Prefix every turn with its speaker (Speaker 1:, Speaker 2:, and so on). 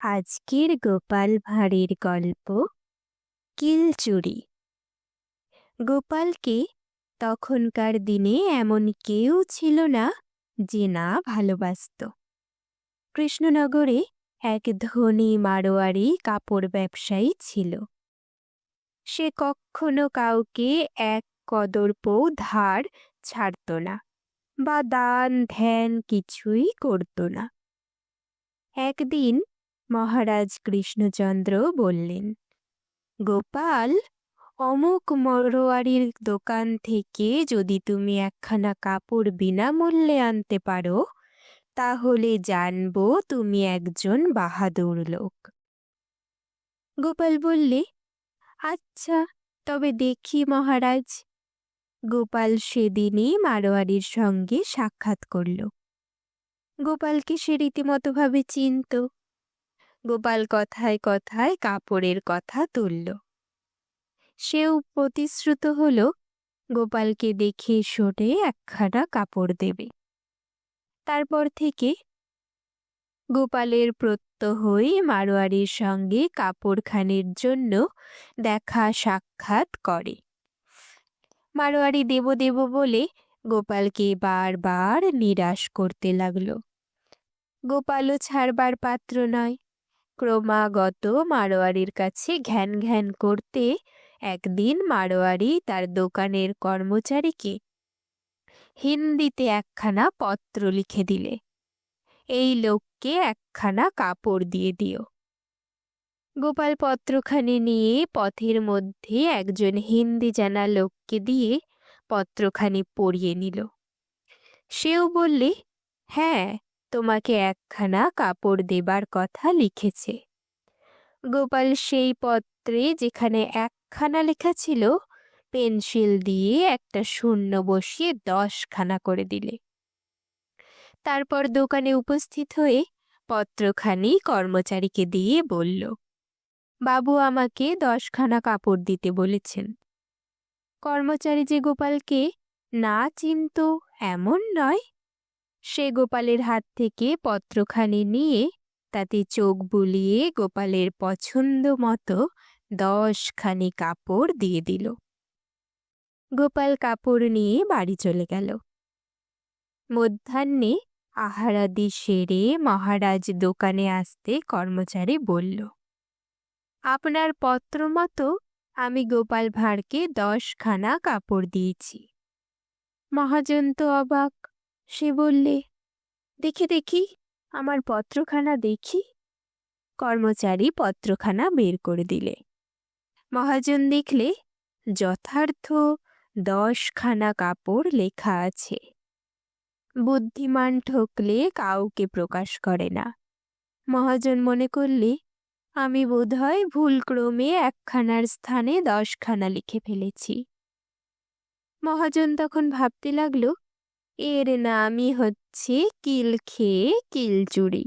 Speaker 1: আজকের গোপাল ভাঁড়ের গল্প, কিলচুরি। গোপালকে তখনকার দিনে এমন কেউ ছিল না যে না ভালোবাসত। কৃষ্ণনগরে এক ধনী মারোয়ারি কাপড় ব্যবসায়ী ছিল। সে কখনো কাউকে এক কদর্পও ধার ছাড়ত না বা দান ধ্যান কিছুই করত না। একদিন মহারাজ কৃষ্ণচন্দ্র বললেন, গোপাল, অমুক মরোয়ারির দোকান থেকে যদি তুমি একখানা কাপড় বিনামূল্যে আনতে পারো, তাহলে জানব তুমি একজন বাহাদুর লোক। গোপাল বললে আচ্ছা তবে দেখি মহারাজ। গোপাল সেদিনই মারোয়ারির সঙ্গে সাক্ষাৎ করল। গোপালকে সে রীতিমতোভাবে চিনত। গোপাল কথায় কথায় কাপড়ের কথা তুলল। সেও প্রতিশ্রুত হল, গোপালকে দেখে সরে একখানা কাপড় দেবে। তারপর থেকে গোপালের প্রত্যহই মারোয়ারির সঙ্গে কাপড়খানের জন্য দেখা সাক্ষাৎ করে। মারোয়ারি দেব দেব বলে গোপালকে বারবার নিরাশ করতে লাগল। গোপালও ছাড়বার পাত্র নয়। ক্রমাগত মারোয়ারির কাছে ঘ্যান ঘ্যান করতে একদিন মারোয়ারি তার দোকানের কর্মচারীকে হিন্দিতে একখানা পত্র লিখে দিলে। এই লোককে একখানা কাপড় দিয়ে দিও। গোপাল পত্রখানি নিয়ে পথের মধ্যে একজন হিন্দি জানা লোককে দিয়ে পত্রখানি পড়িয়ে নিল। সেও বললে হ্যাঁ তোমাকে একখানা কাপড় দেবার কথা লিখেছে। গোপাল সেই পত্রে যেখানে একখানা লেখা ছিল, পেন্সিল দিয়ে একটা শূন্য বসিয়ে দশখানা করে দিলে। তারপর দোকানে উপস্থিত হয়ে পত্রখানি কর্মচারীকে দিয়ে বলল, বাবু আমাকে দশখানা কাপড় দিতে বলেছেন। কর্মচারী যে গোপালকে না চিনত এমন নয় সে গোপালের হাত থেকে পত্রখানি নিয়ে তাতে চোখ বুলিয়ে গোপালের পছন্দ মতো দশখানি কাপড় দিয়ে দিল। গোপাল কাপড় নিয়ে বাড়ি চলে গেল। মধ্যাহ্নে আহারাদি সেরে মহারাজ দোকানে আসতে কর্মচারী বলল, আপনার পত্র মতো আমি গোপাল ভাঁড়কে দশখানা কাপড় দিয়েছি। মহাজন তো অবাক সে বললে, দেখে, দেখি, আমার পত্রখানা দেখি। কর্মচারী পত্রখানা বের করে দিলে। মহাজন দেখলে যথার্থ দশখানা কাপড় লেখা আছে। বুদ্ধিমান ঠকলে কাউকে প্রকাশ করে না। মহাজন মনে করলে, আমি বোধহয় ভুলক্রমে একখানার স্থানে দশখানা লিখে ফেলেছি। মহাজন তখন ভাবতে লাগল এর নামই হচ্ছে কিল খেয়ে কিল চুরি